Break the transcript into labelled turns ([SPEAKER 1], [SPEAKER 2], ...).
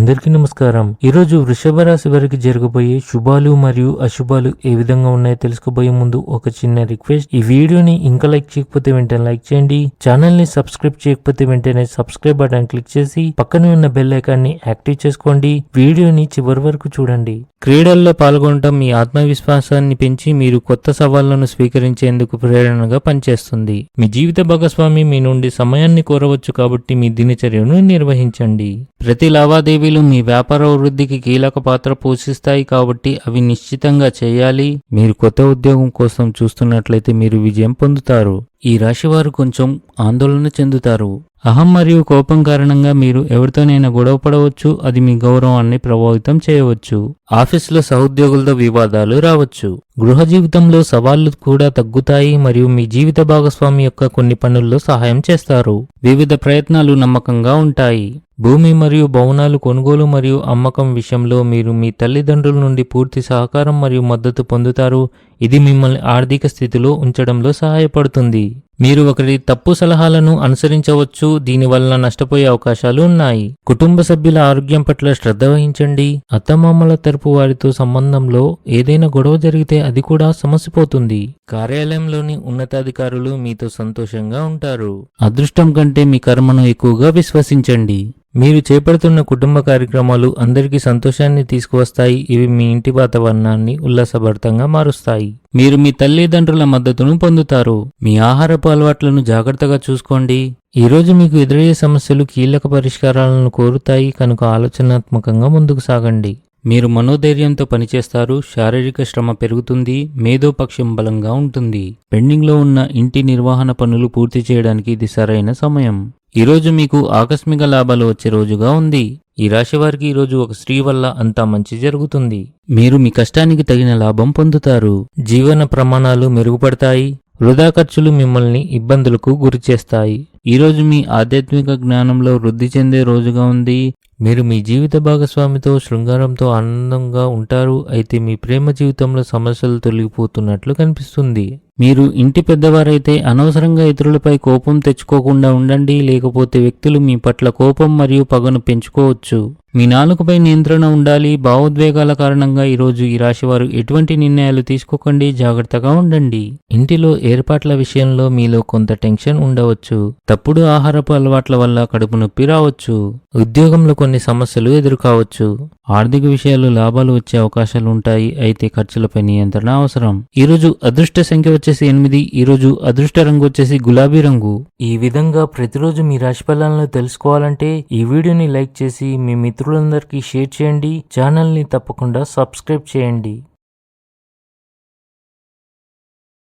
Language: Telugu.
[SPEAKER 1] అందరికీ నమస్కారం. ఈ రోజు వృషభ రాశి వారికి జరగబోయే శుభాలు మరియు అశుభాలు ఏ విధంగా ఉన్నాయో తెలుసుకోబోయే ముందు ఒక చిన్న రిక్వెస్ట్. ఈ వీడియోని ఇంకా లైక్ చేయకపోతే వెంటనే లైక్ చేయండి. ఛానల్ని సబ్స్క్రైబ్ చేయకపోతే వెంటనే సబ్స్క్రైబ్ బటన్ క్లిక్ చేసి పక్కనే ఉన్న బెల్ ఐకాన్ని యాక్టివ్ చేసుకోండి. వీడియోని చివరి వరకు చూడండి. క్రీడల్లో పాల్గొనడం మీ ఆత్మవిశ్వాసాన్ని పెంచి మీరు కొత్త సవాళ్ళను స్వీకరించేందుకు ప్రేరణగా పనిచేస్తుంది. మీ జీవిత భాగస్వామి మీ నుండి సమయాన్ని కోరవచ్చు కాబట్టి మీ దినచర్యను నిర్వహించండి. ప్రతి లావాదేవీ లావాదేవీలు మీ వ్యాపార వృద్ధికి కీలక పాత్ర పోషిస్తాయి కాబట్టి అవి నిశ్చితంగా చేయాలి. మీరు కొత్త ఉద్యోగం కోసం చూస్తున్నట్లయితే మీరు విజయం పొందుతారు. ఈ రాశివారు కొంచెం ఆందోళన చెందుతారు. అహం మరియు కోపం కారణంగా మీరు ఎవరితోనైనా గొడవ పడవచ్చు అది మీ గౌరవాన్ని ప్రభావితం చేయవచ్చు. ఆఫీసులో సహోద్యోగులతో వివాదాలు రావచ్చు. గృహ జీవితంలో సవాళ్ళు కూడా తగ్గుతాయి మరియు మీ జీవిత భాగస్వామి యొక్క కొన్ని పనుల్లో సహాయం చేస్తారు. వివిధ ప్రయత్నాలు నమ్మకంగా ఉంటాయి. భూమి మరియు భవనాలు కొనుగోలు మరియు అమ్మకం విషయంలో మీరు మీ తల్లిదండ్రుల నుండి పూర్తి సహకారం మరియు మద్దతు పొందుతారు. ఇది మిమ్మల్ని ఆర్థిక స్థితిలో ఉంచడంలో సహాయపడుతుంది. మీరు ఒకరి తప్పు సలహాలను అనుసరించవచ్చు దీనివల్ల నష్టపోయే అవకాశాలు ఉన్నాయి. కుటుంబ సభ్యుల ఆరోగ్యం పట్ల శ్రద్ధ వహించండి. అత్తమామల తరపు వారితో సంబంధంలో ఏదైనా గొడవ జరిగితే అది కూడా సమసిపోతుంది. కార్యాలయంలోని ఉన్నతాధికారులు మీతో సంతోషంగా ఉంటారు. అదృష్టం కంటే మీ కర్మను ఎక్కువగా విశ్వసించండి. మీరు చేపడుతున్న కుటుంబ కార్యక్రమాలు అందరికీ సంతోషాన్ని తీసుకువస్తాయి. ఇవి మీ ఇంటి వాతావరణాన్ని ఉల్లాసభరితంగా మారుస్తాయి. మీరు మీ తల్లిదండ్రుల మద్దతును పొందుతారు. మీ ఆహారపు అలవాట్లను జాగ్రత్తగా చూసుకోండి. ఈ రోజు మీకు ఎదురయ్యే సమస్యలు కీలక పరిష్కారాలను కోరుతాయి. కనుక ఆలోచనాత్మకంగా ముందుకు సాగండి. మీరు మనోధైర్యంతో పనిచేస్తారు. శారీరక శ్రమ పెరుగుతుంది. మేధోపక్షం బలంగా ఉంటుంది. పెండింగ్లో ఉన్న ఇంటి నిర్వహణ పనులు పూర్తి చేయడానికి ఇది సరైన సమయం. ఈరోజు మీకు ఆకస్మిక లాభాలు వచ్చే రోజుగా ఉంది. ఈ రాశి వారికి ఈరోజు ఒక స్త్రీ వల్ల అంతా మంచి జరుగుతుంది. మీరు మీ కష్టానికి తగిన లాభం పొందుతారు. జీవన ప్రమాణాలు మెరుగుపడతాయి. వృధా ఖర్చులు మిమ్మల్ని ఇబ్బందులకు గురిచేస్తాయి. ఈరోజు మీ ఆధ్యాత్మిక జ్ఞానంలో వృద్ధి చెందే రోజుగా ఉంది. మీరు మీ జీవిత భాగస్వామితో శృంగారంతో ఆనందంగా ఉంటారు. అయితే మీ ప్రేమ జీవితంలో సమస్యలు తొలగిపోతున్నట్లు కనిపిస్తుంది. మీరు ఇంటి పెద్దవారైతే అనవసరంగా ఇతరులపై కోపం తెచ్చుకోకుండా ఉండండి లేకపోతే వ్యక్తులు మీ పట్ల కోపం మరియు పగను పెంచుకోవచ్చు. మీ నాలుకపై నియంత్రణ ఉండాలి. భావోద్వేగాల కారణంగా ఈరోజు ఈ రాశివారు ఎటువంటి నిర్ణయాలు తీసుకోకండి. జాగ్రత్తగా ఉండండి. ఇంటిలో ఏర్పాట్ల విషయంలో మీలో కొంత టెన్షన్ ఉండవచ్చు. తప్పుడు ఆహారపు అలవాట్ల వల్ల కడుపు నొప్పి రావచ్చు. ఉద్యోగంలో కొన్ని సమస్యలు ఎదుర్కోవచ్చు. ఆర్థిక విషయాలు లాభాలు వచ్చే అవకాశాలు ఉంటాయి. అయితే ఖర్చులపై నియంత్రణ అవసరం. ఈ రోజు అదృష్ట సంఖ్య వచ్చేసి ఎనిమిది. ఈ రోజు అదృష్ట రంగు వచ్చేసి గులాబీ రంగు. ఈ విధంగా ప్రతిరోజు మీ రాశి ఫలాలను తెలుసుకోవాలంటే ఈ వీడియోని లైక్ చేసి మీ మిత్రులందరికీ షేర్ చేయండి. ఛానల్ని తప్పకుండా సబ్స్క్రైబ్ చేయండి.